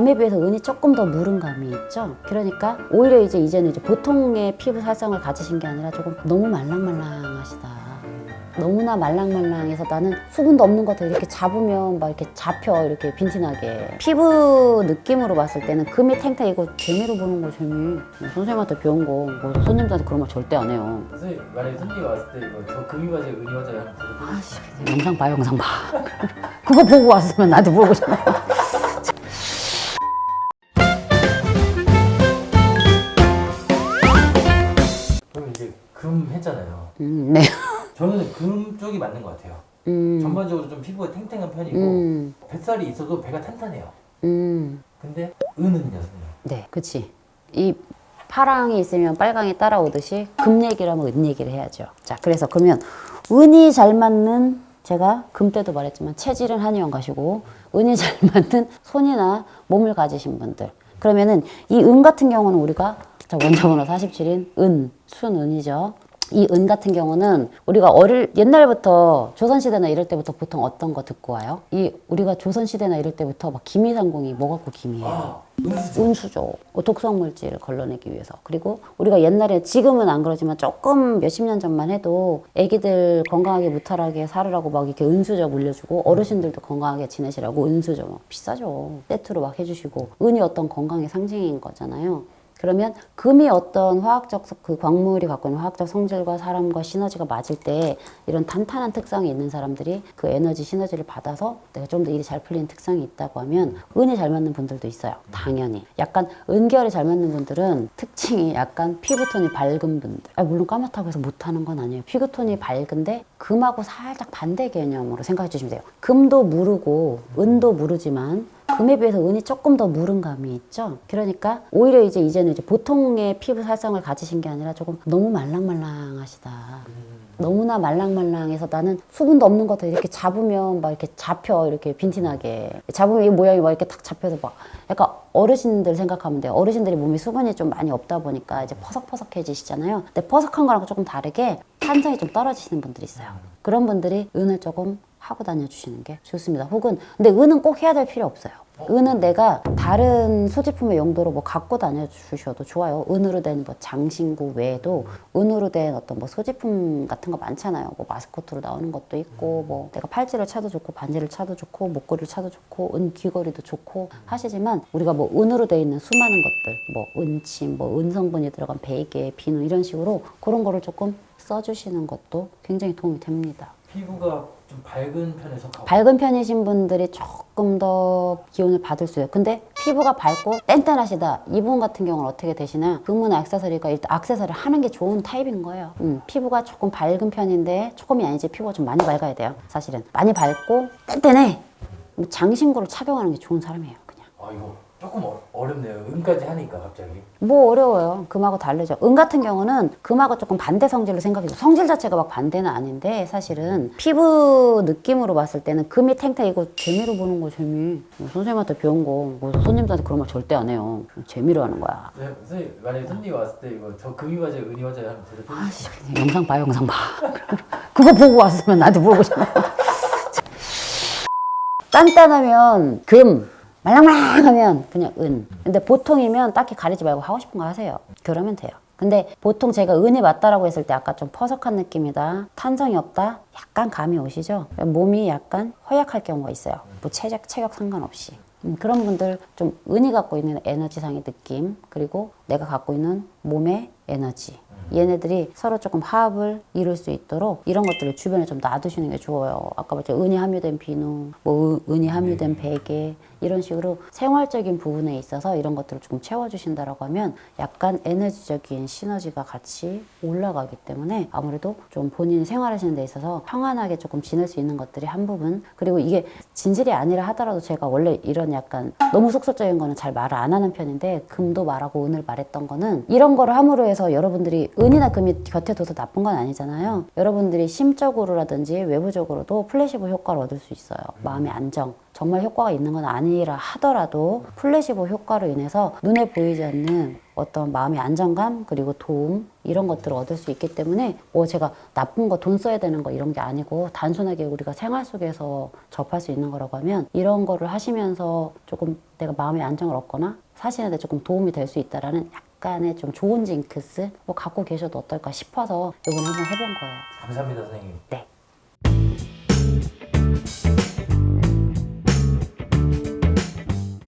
금에 비해서 은이 조금 더 무른 감이 있죠. 그러니까 오히려 이제 이제는 이제 보통의 피부 살성을 가지신 게 아니라 조금 너무 말랑말랑하시다. 너무나 말랑말랑해서 나는 수분도 없는 것 같아. 이렇게 잡으면 막 이렇게 잡혀. 이렇게 빈티나게. 피부 느낌으로 봤을 때는 금이 탱탱이고 재미로 보는 거 재미. 선생님한테 배운 거. 뭐 손님들한테 그런 말 절대 안 해요. 선생님 만약에 손님이 왔을 때 이거 저 금이 맞아요 은이 맞아요 하면 대답해 아씨 영상 봐 영상 봐. 그거 보고 왔으면 나한테 물어보잖아 그 음, 네 저는 금 쪽이 맞는 것 같아요 음, 전반적으로 좀 피부가 탱탱한 편이고 음, 뱃살이 있어도 배가 탄탄해요 음. 근데 은은요 네, 그치. 이 파랑이 있으면 빨강이 따라오듯이 금 얘기를 하면 은 얘기를 해야죠. 자, 그래서 그러면 은이 잘 맞는 제가 금 때도 말했지만 체질은 한의원 가시고 은이 잘 맞는 손이나 몸을 가지신 분들. 그러면은 이 은 같은 경우는 우리가 자, 원자번호 47인 은, 순은이죠. 이 은 같은 경우는 우리가 어릴 옛날부터 조선시대나 이럴 때부터 보통 어떤 거 듣고 와요? 이 우리가 조선시대나 이럴 때부터 막 기미상궁이 뭐 갖고 기미예요? 아 운수죠. 독성 물질을 걸러내기 위해서. 그리고 우리가 옛날에 지금은 안 그러지만 조금 몇십 년 전만 해도 아기들 건강하게 무탈하게 살으라고 막 이렇게 은수저 물려주고 어르신들도 건강하게 지내시라고 은수저 막 비싸죠. 세트로 막 해주시고 은이 어떤 건강의 상징인 거잖아요. 그러면 금이 어떤 화학적 성- 그 광물이 갖고 있는 화학적 성질과 사람과 시너지가 맞을 때 이런 탄탄한 특성이 있는 사람들이 그 에너지 시너지를 받아서 내가 좀 더 일이 잘 풀리는 특성이 있다고 하면 은이 잘 맞는 분들도 있어요. 당연히. 약간 은결이 잘 맞는 분들은 특징이 약간 피부톤이 밝은 분들. 아, 물론 까맣다고 해서 못하는 건 아니에요. 피부톤이 밝은데 금하고 살짝 반대 개념으로 생각해 주시면 돼요. 금도 무르고 은도 무르지만 금에 비해서 은이 조금 더 무른 감이 있죠. 그러니까 오히려 이제 이제는 이제 보통의 피부 살성을 가지신 게 아니라 조금 너무 말랑말랑하시다. 너무나 말랑말랑해서 나는 수분도 없는 것 같아. 이렇게 잡으면 막 이렇게 잡혀 이렇게 빈티나게. 잡으면 이 모양이 막 이렇게 탁 잡혀서 막 약간 어르신들 생각하면 돼요. 어르신들이 몸에 수분이 좀 많이 없다 보니까 이제 퍼석퍼석해지시잖아요. 근데 퍼석한 거랑 조금 다르게 탄성이 좀 떨어지시는 분들이 있어요. 그런 분들이 은을 조금 하고 다녀주시는 게 좋습니다 혹은 근데 은은 꼭 해야 될 필요 없어요 은은 내가 다른 소지품의 용도로 뭐 갖고 다녀 주셔도 좋아요. 은으로 된 뭐 장신구 외에도 은으로 된 어떤 뭐 소지품 같은 거 많잖아요. 뭐 마스코트로 나오는 것도 있고 뭐 내가 팔찌를 차도 좋고 반지를 차도 좋고 목걸이를 차도 좋고 은 귀걸이도 좋고 하시지만 우리가 뭐 은으로 돼 있는 수많은 것들 뭐 은침 뭐 은성분이 들어간 베개 비누 이런 식으로 그런 거를 조금 써주시는 것도 굉장히 도움이 됩니다. 피부가 좀 밝은 편에 속하고 밝은 편이신 분들이 조금 더 기운을 받을 수 있어요. 근데 피부가 밝고 뗀뗀하시다. 이분 같은 경우는 어떻게 되시나? 금은 액세서리가 일단 액세서리 하는 게 좋은 타입인 거예요. 음, 피부가 조금 밝은 편인데 조금이 아니지 피부가 좀 많이 밝아야 돼요. 사실은 많이 밝고 뗀뗀해. 장신구를 착용하는 게 좋은 사람이에요. 그냥. 아 이거 조금 어, 어렵네요 은까지 하니까 갑자기 뭐 어려워요. 금하고 다르죠. 은 같은 경우는 금하고 조금 반대 성질로 생각해요. 성질 자체가 막 반대는 아닌데 사실은 피부 느낌으로 봤을 때는 금이 탱탱이고 재미로 보는 거 재미. 뭐 선생님한테 배운 거. 뭐 손님들한테 그런 말 절대 안 해요. 재미로 하는 거야. 네, 선생님 만약에 손님이 왔을 때 이거 저 금이 맞아요 은이 맞아요 하면 대답해 아씨, 영상 봐, 영상 봐. 그거 보고 왔으면 나한테 물어보잖아. 단단하면 금, 말랑말랑하면 그냥 은. 근데 보통이면 딱히 가리지 말고 하고 싶은 거 하세요. 그러면 돼요. 근데 보통 제가 은이 맞다라고 했을 때 아까 좀 퍼석한 느낌이다, 탄성이 없다, 약간 감이 오시죠? 몸이 약간 허약할 경우가 있어요. 뭐 체격, 체격 상관없이. 음, 그런 분들 좀 은이 갖고 있는 에너지상의 느낌, 그리고 내가 갖고 있는 몸의 에너지. 얘네들이 서로 조금 화합을 이룰 수 있도록 이런 것들을 주변에 좀 놔두시는 게 좋아요. 아까 봤죠. 은이 함유된 비누, 뭐 은- 은이 함유된 베개 이런 식으로 생활적인 부분에 있어서 이런 것들을 조금 채워주신다라고 하면 약간 에너지적인 시너지가 같이 올라가기 때문에 아무래도 좀 본인이 생활하시는 데 있어서 평안하게 조금 지낼 수 있는 것들이 한 부분 그리고 이게 진실이 아니라 하더라도 제가 원래 이런 약간 너무 속설적인 거는 잘 말을 안 하는 편인데 금도 말하고 은을 말했던 거는 이런 거를 함으로 해서 여러분들이 은이나 금이 곁에 둬서 나쁜 건 아니잖아요. 여러분들이 심적으로라든지 외부적으로도 플래시보 효과를 얻을 수 있어요. 마음의 안정. 정말 효과가 있는 건 아니라 하더라도 플래시보 효과로 인해서 눈에 보이지 않는 어떤 마음의 안정감 그리고 도움 이런 것들을 얻을 수 있기 때문에 뭐 제가 나쁜 거 돈 써야 되는 거 이런 게 아니고 단순하게 우리가 생활 속에서 접할 수 있는 거라고 하면 이런 거를 하시면서 조금 내가 마음의 안정을 얻거나 사실한테 조금 도움이 될 수 있다라는 약간의 좀 좋은 징크스 뭐 갖고 계셔도 어떨까 싶어서 이번에 한번 해본 거예요. 감사합니다 선생님. 네.